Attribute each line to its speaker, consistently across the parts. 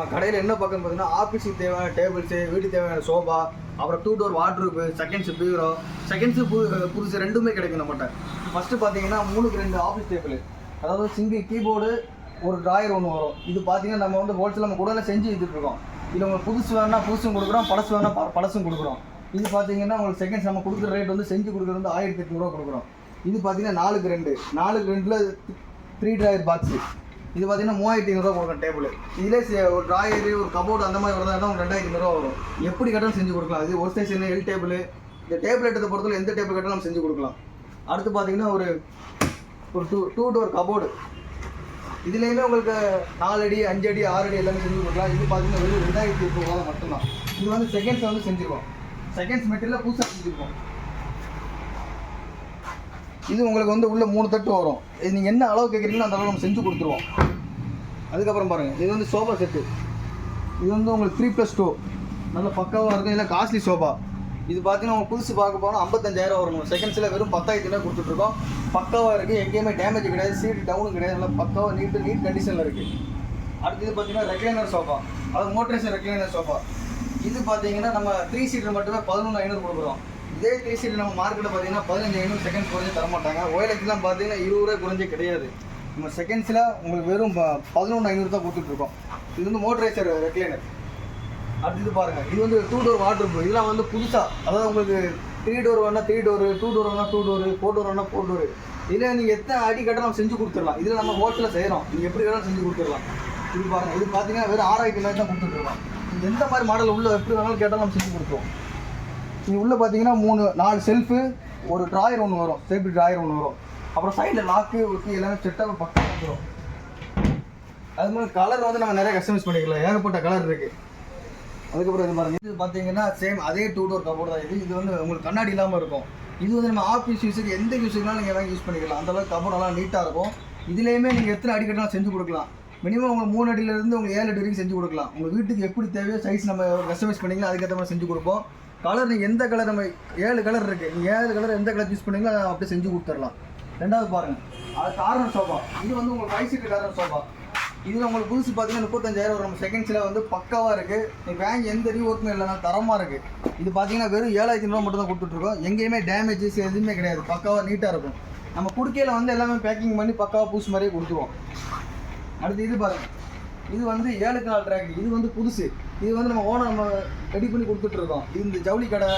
Speaker 1: நம்ம கடையில் என்ன பார்க்கணும் பார்த்தீங்கன்னா ஆஃபீஸுக்கு தேவையான டேபிள்ஸு வீட்டுக்கு தேவையான சோஃபா அப்புறம் டூ டோர் வாட்ரூப்பு செகண்ட்ஸ் பீரோ செகண்ட்ஸு புது புதுசு ரெண்டுமே கிடைக்கும் நம்மகிட்ட. ஃபஸ்ட்டு பார்த்தீங்கன்னா மூணுக்கு ரெண்டு ஆஃபீஸ் டேபிள் அதாவது சிங்கிள் கீபோர்டு ஒரு ட்ராயர் ஒன்று வரும். இது பார்த்தீங்கன்னா நம்ம வந்து ஹோல்சேல் நம்ம கூட செஞ்சு வித்துட்டு இருக்கோம். இது உங்களுக்கு புதுசு வேணால் புதுசும் கொடுக்குறோம் பழசு வேணால் ப- பழசும் கொடுக்குறோம். இது பார்த்தீங்கன்னா உங்களுக்கு செகண்ட்ஸ் நம்ம கொடுக்குற ரேட் வந்து செஞ்சு கொடுக்குறது வந்து ஆயிரத்தி எட்நூறுவா கொடுக்குறோம். இது பார்த்தீங்கன்னா நாலுக்கு ரெண்டு. நாலுக்கு ரெண்டில் த்ரீ ட்ராயர் பாக்ஸு இது பார்த்தீங்கன்னா மூவாயிரத்தி ஐநூறுரூவா கொடுக்கும் டேபிள் இதிலே ஒரு ட்ராயரு ஒரு கபோர்டு அந்த மாதிரி வரதா உங்களுக்கு ரெண்டாயிரத்தி ஐநூறுரூவா வரும். எப்படி கட்டாலும் செஞ்சு கொடுக்கலாம். இது ஒரு ஸ்டேஷன் எல் டேபிள் இந்த டேபிள் எடுத்த பொறுத்தவரை எந்த டேபிள் கட்டாலும் நம்ம செஞ்சு கொடுக்கலாம். அடுத்து பார்த்தீங்கன்னா ஒரு ஒரு டூ டூ டோர் கபோர்டு இதுலேயுமே உங்களுக்கு நாலு அடி அஞ்சு அடி ஆறு அடி எல்லாமே செஞ்சு கொடுக்கலாம். இது பார்த்தீங்கன்னா வெறும் ரெண்டாயிரத்தி எட்நூறுவா மட்டும்தான். இது வந்து செகண்ட்ஸ் வந்து செஞ்சுருக்கோம். செகண்ட்ஸ் மெட்டீரியல் புதுசாக செஞ்சுருக்கோம். இது உங்களுக்கு வந்து உள்ளே மூணு தட்டு வரும். இது நீங்கள் என்ன அளவு கேட்குறீங்களோ அந்த அளவு நம்ம செஞ்சு கொடுத்துருவோம். அதுக்கப்புறம் பாருங்கள் இது வந்து சோஃபா செட்டு இது வந்து உங்களுக்கு த்ரீ ப்ளஸ் டூ நல்ல பக்காவாக இருக்கும். இல்லை காஸ்ட்லி சோஃபா இது பார்த்தீங்கன்னா உங்களுக்கு புதுசு பார்க்க போனால் ஐம்பத்தஞ்சாயிரம் வரும். செகண்ட்ஸில் வெறும் பத்தாயிரத்துல கொடுத்துட்ருக்கோம். பக்காவாக இருக்குது எங்கேயுமே டேமேஜ் கிடையாது. சீட் டவுனும் கிடையாது. நல்லா பக்காவாக நீட்டு நீட் கண்டிஷனில் இருக்குது அடுத்தது பார்த்தீங்கன்னா ரெக்லைனர் சோஃபா அது மோட்டரேஷன் ரெக்லைனர் சோஃபா இது பார்த்தீங்கன்னா நம்ம த்ரீ சீட்டர் மட்டுமே பதினொன்று ஐநூறு கொடுக்குறோம். இதே த்ரீ நம்ம மார்க்கெட்டில் பார்த்தீங்கன்னா பதினஞ்சு ஐநூறு செகண்ட்ஸ் குறைஞ்சி தர மாட்டாங்க ஓயிலெக்ஸ்லாம் பார்த்தீங்கன்னா இருபது ரூபாய் குறைஞ்சே கிடையாது. நம்ம செகண்ட்ஸில் உங்களுக்கு வெறும் பதினொன்று ஐநூறு தான் கொடுத்துட்ருக்கோம் இது வந்து மோட்டரைசர் ரெக்லைனர் அடுத்தது பாருங்கள் இது வந்து டூ டோர் வாட்ரூப் இதெல்லாம் வந்து புதுசாக அதாவது உங்களுக்கு த்ரீ டோர் வேணால் த்ரீ டோரு டூ டோர் வேணால் டூ டோரு ஃபோர் டோர் வேணால் ஃபோர் டோரு இதில் நீங்கள் எத்தனை அடி கட்ட நம்ம செஞ்சு கொடுத்துடலாம். இதில் நம்ம ஹோட்டலில் செய்கிறோம் நீங்கள் எப்படி வேணாலும் செஞ்சு கொடுத்துடலாம். இது பாருங்கள் இது பார்த்தீங்கன்னா வெறும் ஆறாயிரத்தி தான் கொடுத்துட்ருக்கோம் எந்த மாதிரி மாடல் உள்ள எப்படி வேணாலும் கேட்டால் நம்ம செஞ்சு கொடுத்துருவோம். இது உள்ளே பார்த்தீங்கன்னா மூணு நாலு செல்ஃபு ஒரு ட்ராயர் ஒன்று வரும். சேஃப்டி ட்ராயர் ஒன்று வரும். அப்புறம் சைடில் லாக்கு ஒட்டி எல்லாமே செட்டாக பக்கம் வந்துடும் அது மாதிரி கலர் வந்து நம்ம நிறைய கஸ்டமைஸ் பண்ணிக்கலாம். ஏகப்பட்ட கலர் இருக்குது அதுக்கப்புறம் இது பாருங்க. இது பார்த்தீங்கன்னா சேம் அதே டூ டோர் கபோர்டு தான் இது. இது வந்து உங்களுக்கு கண்ணாடி இல்லாமல் இருக்கும். இது வந்து நம்ம ஆஃபீஸ் யூஸுக்கு எந்த யூஸுக்குனாலும் நீங்கள் வாங்கி யூஸ் பண்ணிக்கலாம். அந்தளவுக்கு கபோர்ட் நல்லா நீட்டாக இருக்கும். இதுலேயுமே நீங்கள் எத்தனை அடிக்கடினாலும் செஞ்சு கொடுக்கலாம். மினிமம் உங்களுக்கு மூணு அடியிலேருந்து உங்களுக்கு ஏழு அடி வரைக்கும் செஞ்சு கொடுக்கலாம். உங்கள் வீட்டுக்கு எப்படி தேவையோ சைஸ் நம்ம கஸ்டமைஸ் பண்ணிங்களோ அதுக்கேற்ற மாதிரி செஞ்சு கொடுப்போம். கலர் நீங்கள் எந்த கலர் நம்ம ஏழு கலர் இருக்குது நீங்கள் ஏழு கலர் எந்த கலர் யூஸ் பண்ணீங்களோ அதை அப்படியே செஞ்சு கொடுத்துடலாம். ரெண்டாவது பாருங்கள் அது கார்னர் சோஃபா இது வந்து உங்களுக்கு வயசுக்கு கார்னர் சோஃபா இதில் உங்களுக்கு புதுசு பார்த்தீங்கன்னா முப்பத்தஞ்சாயிரம் வரும். நம்ம செகண்ட்ஸில் வந்து பக்காவாக இருக்குது நீங்கள் வாங்கி எந்த ரீஒர்க்குமே இல்லைனா தரமாக இருக்குது இது பார்த்தீங்கன்னா வெறும் ஏழாயிரத்தி ரூபா மட்டும் தான் கொடுத்துட்ருக்கோம். எங்கேயுமே டேமேஜஸ் எதுவுமே கிடையாது. பக்காவாக நீட்டாக இருக்கும். நம்ம குடுக்கையில் வந்து எல்லாமே பேக்கிங் பண்ணி பக்காவாக புதுசு மாதிரியே கொடுத்துருவோம். அடுத்து இது பாருங்க. இது வந்து ஏழு நாள் ட்ராக் இது வந்து புதுசு. இது வந்து நம்ம ஓனர் நம்ம ரெடி பண்ணி கொடுத்துட்ருக்கோம் இது இந்த ஜவுளி கடை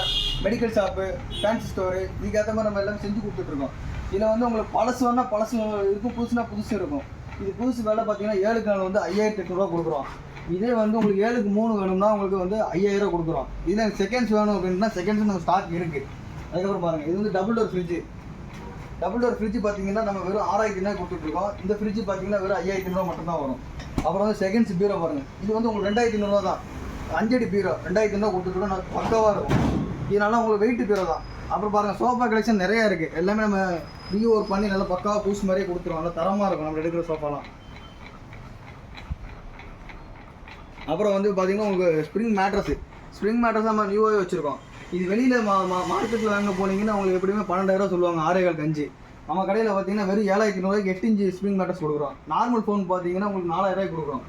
Speaker 1: மெடிக்கல் ஷாப்பு ஃபேன்சி ஸ்டோரு இதுக்கேற்ற மாதிரி நம்ம எல்லாமே செஞ்சு கொடுத்துட்ருக்கோம் இதில் வந்து உங்களுக்கு பழசு வேணால் பழசு இருக்கும் புதுசுனா புதுசு இருக்கும். இது புதுசு வேலை பார்த்தீங்கன்னா ஏழுக்கு நாள் வந்து ஐயாயிரத்தி எட்நூறுவா கொடுக்குறோம். இதே வந்து உங்களுக்கு ஏழுக்கு மூணு வேணும்னா உங்களுக்கு வந்து ஐயாயிரம் கொடுக்குறோம். இதில் செகண்ட்ஸ் வேணும் அப்படின்னா செகண்ட்ஸ் நம்ம ஸ்டாக் இருக்குது அதுக்கப்புறம் பாருங்கள் இது வந்து double door fridge double door fridge பார்த்தீங்கன்னா நம்ம வெறும் ஆறாயிரத்தி ரூபாய் கொடுத்துட்ருக்கோம் இந்த ஃப்ரிட்ஜ் பார்த்தீங்கன்னா வெறும் ஐயாயிரத்தி ரூபா மட்டும் தான் வரும். அப்புறம் வந்து செகண்ட்ஸ் பீரோ பாருங்கள் இது வந்து உங்களுக்கு ரெண்டாயிரத்தி ஐநூறுவா தான். அஞ்சடி பீரோ ரெண்டாயிரத்தி ஐநூறுவா கொடுத்துருக்கோம் நான் பக்காவாக இருக்கும். இதனால உங்களுக்கு வெயிட் பீரோ தான். அப்புறம் பாருங்கள் சோஃபா கலெக்ஷன் நிறையா இருக்குது எல்லாமே நம்ம ரீ ஒர்க் பண்ணி நல்லா பக்காவாக பூஸ் மாதிரியே கொடுத்துருவோம். நல்லா தரமாக இருக்கும் நம்ம எடுக்கிற சோஃபாலாம் அப்புறம் வந்து பார்த்தீங்கன்னா உங்களுக்கு ஸ்ப்ரிங் மேட்ரஸ் ஸ்ப்ரிங் மேட்ரஸ் நம்ம நியூவாகவே வச்சுருக்கோம். இது வெளியில் மா மா மார்க்கெட்டில் வாங்க போனீங்கன்னா அவங்களுக்கு எப்படியுமே பன்னெண்டாயிரம் சொல்லுவாங்க ஆறேகால் கஞ்சி. நம்ம கடையில் பார்த்தீங்கன்னா வெறும் ஏழாயிரத்தி நூறுவாய்க்கு எட்டு இன்ச்சு ஸ்ப்ரிங் மேட்டர்ஸ் கொடுக்குறோம். நார்மல் ஃபோன் பார்த்தீங்கன்னா உங்களுக்கு நாலாயிரம் கொடுக்குறோம்.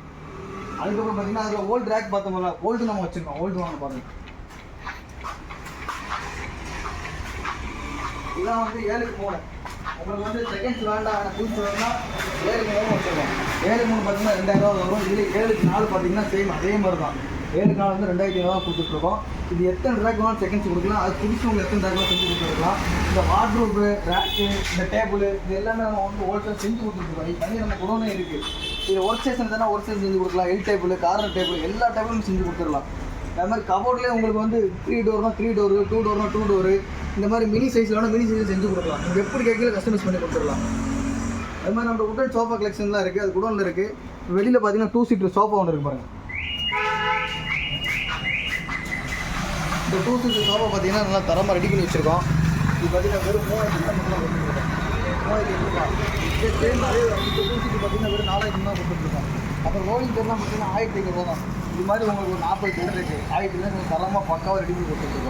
Speaker 1: அதுக்கப்புறம் பார்த்தீங்கன்னா அதில் ஓல்டு ரேக் பார்த்தோம்ல ஓல்டு நம்ம வச்சுருக்கோம். ஓல்டு வாங்க பாருங்க. இதெல்லாம் வந்து ஏழுக்கு மூணு. உங்களுக்கு வந்து செகண்ட்ஸ் வேண்டாம். ஆனால் புதுசு வேண்டாம் ஏழுக்கு மூணு வச்சுருக்கோம். ஏழு மூணு பார்த்தீங்கன்னா ரெண்டாயிரம் ரூபா வரும். இதில் ஏழுக்கு நாலு பார்த்தீங்கன்னா சேம் அதே மாதிரி தான் ஏழுக்கு வந்து ரெண்டாயிரத்தி ஐநூறுவா கொடுத்துட்ருக்கோம். இது எத்தனை ரேக் வேணாலும் செகண்ட்ஸ் கொடுக்கலாம். அது புதுசு உங்களுக்கு எத்தனை ரேக் செஞ்சு கொடுத்துருக்கலாம். இந்த வாட்ரூப்பு ரேக்கு இந்த டேபிள் இது எல்லாமே நம்ம வந்து ஹோல்சேல் செஞ்சு கொடுத்துருக்கோம் இது தனி நம்ம குடோனே இருக்குது இது ஒர்க் ஸ்டேஷன் தானே ஒர்க் ஸ்டேஷன் செஞ்சு கொடுக்கலாம். எல் டேபிள் கார்னர் டேபிள் எல்லா டேபிளும் செஞ்சு கொடுத்துடலாம். அது மாதிரி கபோர்ட்லேயே உங்களுக்கு வந்து த்ரீ டோர்னா த்ரீ டோரு டூ டோர்னா டூ டோரு இந்த மாதிரி மினி சைஸில் வேணால் மினி சைஸில் செஞ்சு கொடுக்கலாம். நீங்கள் எப்படி கேட்கல கஸ்டமைஸ் பண்ணி கொடுத்துடலாம். அது மாதிரி நம்ம உடன் சோஃபா கலெக்ஷன்லாம் இருக்குது அது குடோனில் இருக்குது வெளியில் பார்த்தீங்கன்னா டூ சீட்டர் சோஃபா ஒன்று இருக்கு பாருங்கள் இந்த டூ சீட்டர் சோஃபா பார்த்தீங்கன்னா நல்லா தரமாக ரெடி பண்ணி வச்சுருக்கோம். இது பார்த்தீங்கன்னா வெறும் மூவாயிரத்தி ரூபாய் மட்டும் தான் கொடுத்துருக்கோம். மூவாயிரத்தி ரூபாய் இதே சேம் அதே இந்த டூ சீட்டர் பார்த்தீங்கன்னா வெறும் நாலாயிரத்தி தான் கொடுத்துருக்கோம். அப்புறம் ரோலிங் சேர்லாம் பார்த்தீங்கன்னா ஆயிரத்தி ஐநூறுவா தான். இது மாதிரி உங்களுக்கு ஒரு நாற்பது சேர் இருக்குது ஆயிரத்தி ஐநூறு தரமாக பக்காவாக ரெடி பண்ணி கொடுத்துருக்கோம்.